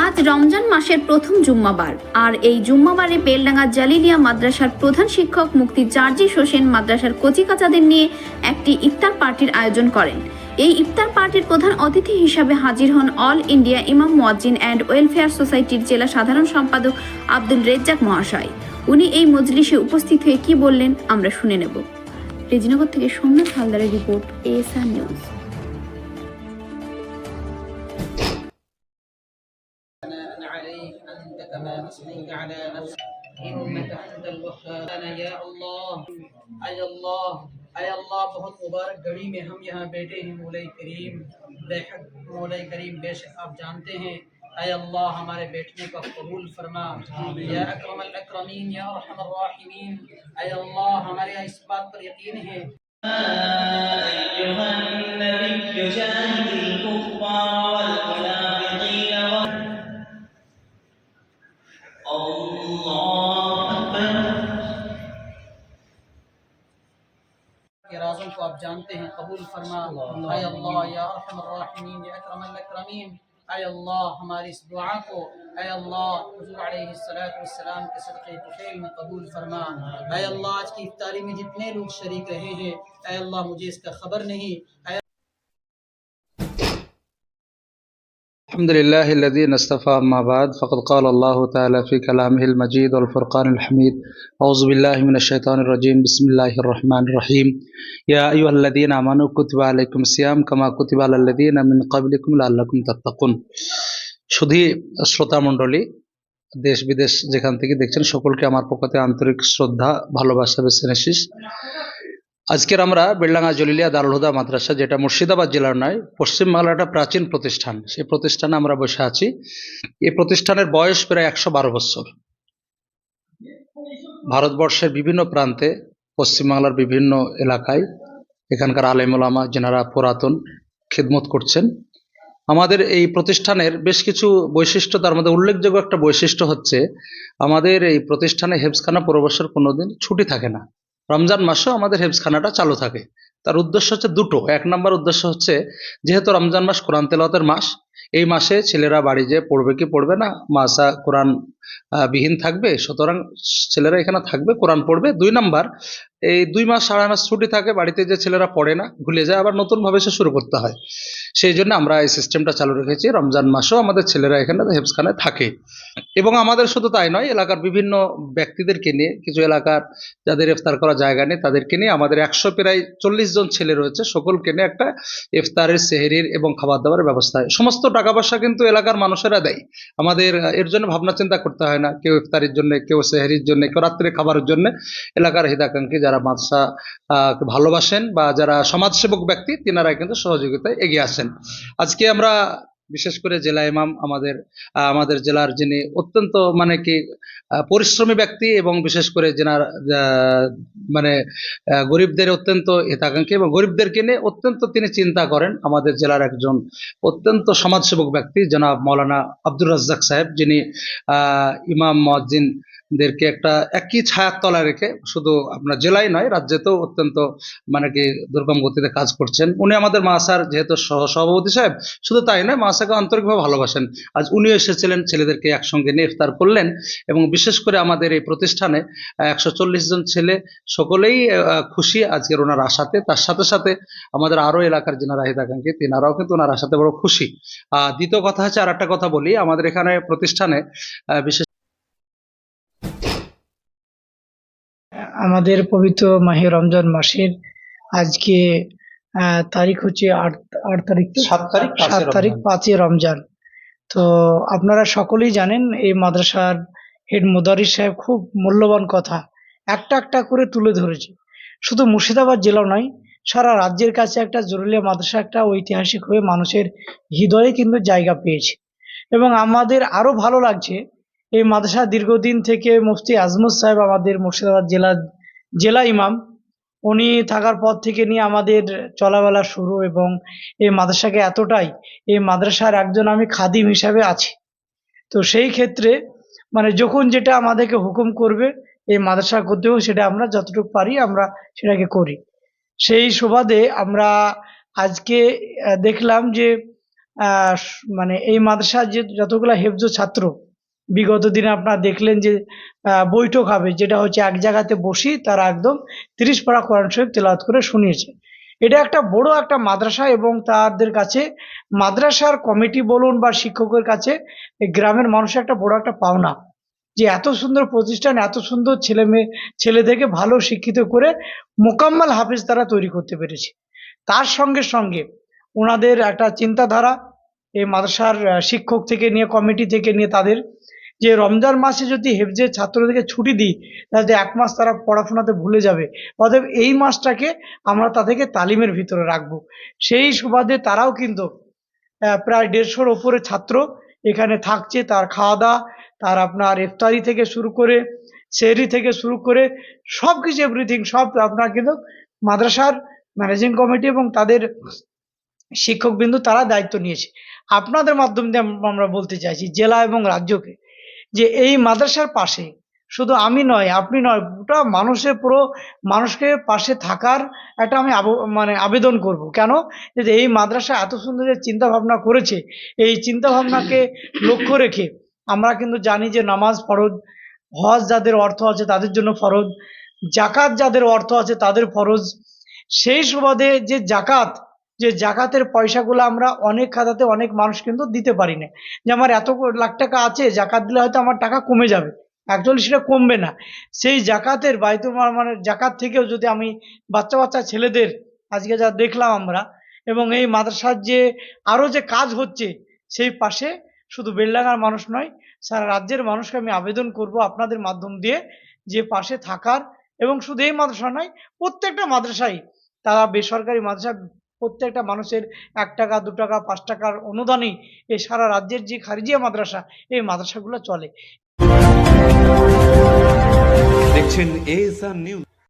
আজ রমজান মাসের প্রথম জুম্মাবার। আর এই জুম্মাবারে বেলডাঙ্গা জালিলিয়া মাদ্রাসার প্রধান শিক্ষক মুক্তি জার্জিস হোসেন মাদ্রাসার কচিকাচাদের নিয়ে একটি ইফতার পার্টির আয়োজন করেন। এই ইফতার পার্টির প্রধান অতিথি হিসাবে হাজির হন অল ইন্ডিয়া ইমাম মুয়াজ্জিন অ্যান্ড ওয়েলফেয়ার সোসাইটির জেলা সাধারণ সম্পাদক আব্দুল রেজ্জাক মহাশয়। উনি এই মজলিসে উপস্থিত হয়ে কি বললেন আমরা শুনে নেব। রেজিনগর থেকে সোমনাথ হালদারের রিপোর্ট এএসআর নিউজ। واصبر على نفسك انك انت الوهاب. انا يا الله اي الله اے اللہ بہت مبارک گھڑی میں ہم یہاں بیٹھے ہیں مولای کریم. بے حق مولای کریم، بے شک آپ جانتے ہیں. اے اللہ ہمارے بیٹھنے کا قبول فرما. یا اکرم الاکرمین یا رحم الراحمین اے اللہ ہمارے اس بات پر یقین ہے. کو آپ جانتے ہیں قبول فرما۔ اے اللہ یا ارحم الراحمین یا اکرم الاکرمین۔ اے اللہ ہماری اس دعا کو۔ اے اللہ حضور علیہ السلام کے صدقے تفیل میں قبول فرما۔ اے اللہ آج کی افطاری میں جتنے لوگ شریک رہے ہیں اے اللہ مجھے اس کا خبر نہیں۔ اے الحمد لله الذي نستفى أما بعد فقد قال الله تعالى في كلامه المجيد والفرقان الحميد أعوذ بالله من الشيطان الرجيم بسم الله الرحمن الرحيم يا أيها الذين آمنوا كتب عليكم الصيام كما كتب على الذين من قبلكم لعلكم تتقون শুধু শ্রোতা মণ্ডলী দেশ বিদেশ যেখান থেকে দেখছেন সকলকে আমার পক্ষতে আন্তরিক শ্রদ্ধা ভালোবাসা বেসেনেসিস আজকের আমরা বেলডাঙ্গা জলিলিয়া দারুল হুদা মাদ্রাসা, যেটা মুর্শিদাবাদ জেলার নয় পশ্চিমবাংলার একটা প্রাচীন প্রতিষ্ঠান। সেই প্রতিষ্ঠানে আমরা বসে আছি। এই প্রতিষ্ঠানের বয়স প্রায় একশো বারো বছর। ভারতবর্ষের বিভিন্ন প্রান্তে পশ্চিমবাংলার বিভিন্ন এলাকায় এখানকার আলেমুলামা যেনারা পুরাতন খিদমত করছেন। আমাদের এই প্রতিষ্ঠানের বেশ কিছু বৈশিষ্ট্য, তার মধ্যে উল্লেখযোগ্য একটা বৈশিষ্ট্য হচ্ছে, আমাদের এই প্রতিষ্ঠানে হেফসখানা পুরো কোনোদিন ছুটি থাকে না। রমজান মাসেও আমাদের হেফসখানাটা চালু থাকে। তার উদ্দেশ্য হচ্ছে দুটো। এক নম্বর উদ্দেশ্য হচ্ছে, যেহেতু রমজান মাস কোরআন তেলাওয়াতের মাস এই মাসে ছেলেরা বাড়ি যেয়ে পড়বে কি পড়বে না? মাসা কোরআন বিহীন থাকবে? সুতরাং ছেলেরা এখানে থাকবে, কোরআন পড়বে। দুই নাম্বার, এই দুই মাস, সাড়ে মাস ছুটি থাকে, বাড়িতে যে ছেলেরা পড়ে না, ভুলে যায়, আবার নতুনভাবে সে শুরু করতে হয়। সেই জন্য আমরা এই সিস্টেমটা চালু রেখেছি। রমজান মাসেও আমাদের ছেলেরা এখানে হেফসখানে থাকে। এবং আমাদের শুধু তাই নয়, এলাকার বিভিন্ন ব্যক্তিদেরকে নিয়ে, কিছু এলাকার যাদের ইফতার করার জায়গা নেই, তাদেরকে নিয়ে আমাদের একশো প্রায় চল্লিশ জন ছেলে রয়েছে। সকলকে নিয়ে একটা ইফতারের, সেহেরির এবং খাবার দাবারের ব্যবস্থা হয়। সমস্ত টাকা পয়সা কিন্তু এলাকার মানুষেরা দেয়। আমাদের, এর জন্য ভাবনা চিন্তা করতে হয় না, কেউ ইফতারির জন্য, কেউ সেহেরির জন্য, কেউ রাত্রে খাবারের জন্য। এলাকার হিতাকাঙ্ক্ষী যারা মাদ্রাসা ভালোবাসেন বা যারা সমাজসেবক ব্যক্তি তিনারা কিন্তু সহযোগিতায় এগিয়ে আসেন। আজকে আমরা বিশেষ করে জেলা ইমাম আমাদের আমাদের জেলার যিনি অত্যন্ত মানে কি পরিশ্রমী ব্যক্তি এবং বিশেষ করে যেনার মানে গরিবদের অত্যন্ত হিতাকাঙ্ক্ষী এবং গরিবদেরকে নিয়ে অত্যন্ত তিনি চিন্তা করেন। আমাদের জেলার একজন অত্যন্ত সমাজসেবক ব্যক্তি জনাব মৌলানা আব্দুর রাজ্জাক সাহেব, যিনি ইমাম মজ্জিনদেরকে একটা একই ছায়ার তলায় রেখে, শুধু আপনার জেলায় নয়, রাজ্যেতেও অত্যন্ত মানে কি দুর্গম গতিতে কাজ করছেন। উনি আমাদের মাসার যেহেতু সহ সভাপতি সাহেব, শুধু তাই নয় মাসাকে আন্তরিকভাবে ভালোবাসেন। আজ উনিও এসেছিলেন, ছেলেদেরকে একসঙ্গে নিয়ে ইফতার করলেন এবং বিশেষ করে আমাদের এই প্রতিষ্ঠানে একশো চল্লিশ জন ছেলে সকলেই খুশি আজকের ওনার আশাতে। তার সাথে সাথে আমাদের আরও এলাকার যেনারা হিতাকাঙ্ক্ষী তেনারাও কিন্তু ওনার আশাতে বড় খুশি। দ্বিতীয় কথা হচ্ছে আর একটা কথা বলি, আমাদের এখানে প্রতিষ্ঠানে বিশেষ আমাদের পবিত্র মাহে রমজান মাসের আজকে তারিখ হচ্ছে আট আট তারিখ সাত তারিখ সাত তারিখ। পাঁচই রমজান। তো আপনারা সকলেই জানেন এই মাদ্রাসার হেড মুদারিস সাহেব খুব মূল্যবান কথা। একটা একটা করে তুলে ধরেছে। শুধু মুর্শিদাবাদ জেলা নয় সারা রাজ্যের কাছে একটা জরুরিয়া মাদ্রাসা একটা ঐতিহাসিক হয়ে মানুষের হৃদয়ে কিন্তু জায়গা পেয়েছে। এবং আমাদের আরও ভালো লাগছে এই মাদ্রাসা দীর্ঘদিন থেকে মুফতি আজমত সাহেব আমাদের মুর্শিদাবাদ জেলা জেলা ইমাম উনি থাকার পর থেকে নিয়ে আমাদের চলাবেলা শুরু এবং এই মাদ্রাসাকে এতটাই, এই মাদ্রাসার একজন আমি খাদিম হিসাবে আছি। তো সেই ক্ষেত্রে মানে যখন যেটা আমাদেরকে হুকুম করবে, এই মাদ্রাসা করতেও সেটা আমরা যতটুকু পারি আমরা সেটাকে করি। সেই সুবাদে আমরা আজকে দেখলাম যে মানে এই মাদ্রাসার যে যতগুলো হেফজ ছাত্র বিগত দিনে আপনারা দেখলেন যে বৈঠক হবে, যেটা হচ্ছে এক জায়গাতে বসি তারা একদম তিরিশ পারা কোরআন শরীফ তেলাওয়াত করে শুনিয়েছে। এটা একটা বড় একটা মাদ্রাসা এবং তাদের কাছে মাদ্রাসার কমিটি বলুন বা শিক্ষকের কাছে গ্রামের মানুষের একটা বড় একটা পাওনা যে, এত সুন্দর প্রতিষ্ঠান, এত সুন্দর ছেলে মেয়ে, ছেলেদেরকে ভালো শিক্ষিত করে মোকাম্মল হাফিজ তারা তৈরি করতে পেরেছে। তার সঙ্গে সঙ্গে ওনাদের একটা চিন্তাধারা এই মাদ্রাসার শিক্ষক থেকে নিয়ে, কমিটি থেকে নিয়ে তাদের যে রমজান মাসে যদি হেফজের ছাত্রদেরকে ছুটি দিই, তাহলে যে এক মাস তারা পড়াশোনাতে ভুলে যাবে। অতএব এই মাসটাকে আমরা তাদেরকে তালিমের ভিতরে রাখব। সেই সুবাদে তারাও কিন্তু প্রায় দেড়শোর ওপরে ছাত্র এখানে থাকছে। তার খাওয়া দাওয়া তার আপনার ইফতারি থেকে শুরু করে, সেহরি থেকে শুরু করে সব কিছু এভরিথিং সব আপনার কিন্তু মাদ্রাসার ম্যানেজিং কমিটি এবং তাদের শিক্ষকবৃন্দ তারা দায়িত্ব নিয়েছে। আপনাদের মাধ্যম দিয়ে আমরা বলতে চাইছি জেলা এবং রাজ্যকে যে এই মাদ্রাসার পাশে শুধু আমি নয়, আপনি নয়, গোটা মানুষের পুরো মানুষকে পাশে থাকার একটা আমি মানে আবেদন করব। কেন? যে এই মাদ্রাসা এত সুন্দর যে চিন্তা ভাবনা করেছে, এই চিন্তা ভাবনাকে লক্ষ্য রেখে আমরা কিন্তু জানি যে নামাজ ফরজ, হজ যাদের অর্থ আছে তাদের জন্য ফরজ, জাকাত যাদের অর্থ আছে তাদের ফরজ। সেই সুবাদে যে জাকাত যে জাকাতের পয়সাগুলো আমরা অনেক খাতাতে অনেক মানুষ কিন্তু দিতে পারি না। যে আমার এত লাখ টাকা আছে, জাকাত দিলে হয়তো আমার টাকা কমে যাবে। অ্যাকচুয়ালি সেটা কমবে না। সেই জাকাতের বাইতুল মাল মানে জাকাত থেকেও যদি আমি বাচ্চা বাচ্চা ছেলেদের আজকে যা দেখলাম আমরা, এবং এই মাদ্রাসার যে আরও যে কাজ হচ্ছে, সেই পাশে শুধু বেলডাঙ্গার মানুষ নয়, সারা রাজ্যের মানুষকে আমি আবেদন করব আপনাদের মাধ্যম দিয়ে যে পাশে থাকার। এবং শুধু এই মাদ্রাসা নয়, প্রত্যেকটা মাদ্রাসাই তারা বেসরকারি মাদ্রাসা প্রত্যেকটা মানুষের এক টাকা, দু টাকা, পাঁচ টাকার অনুদানেই এই সারা রাজ্যের যে খারিজিয়া মাদ্রাসা, এই মাদ্রাসাগুলো চলে। দেখছেন এস আর নিউজ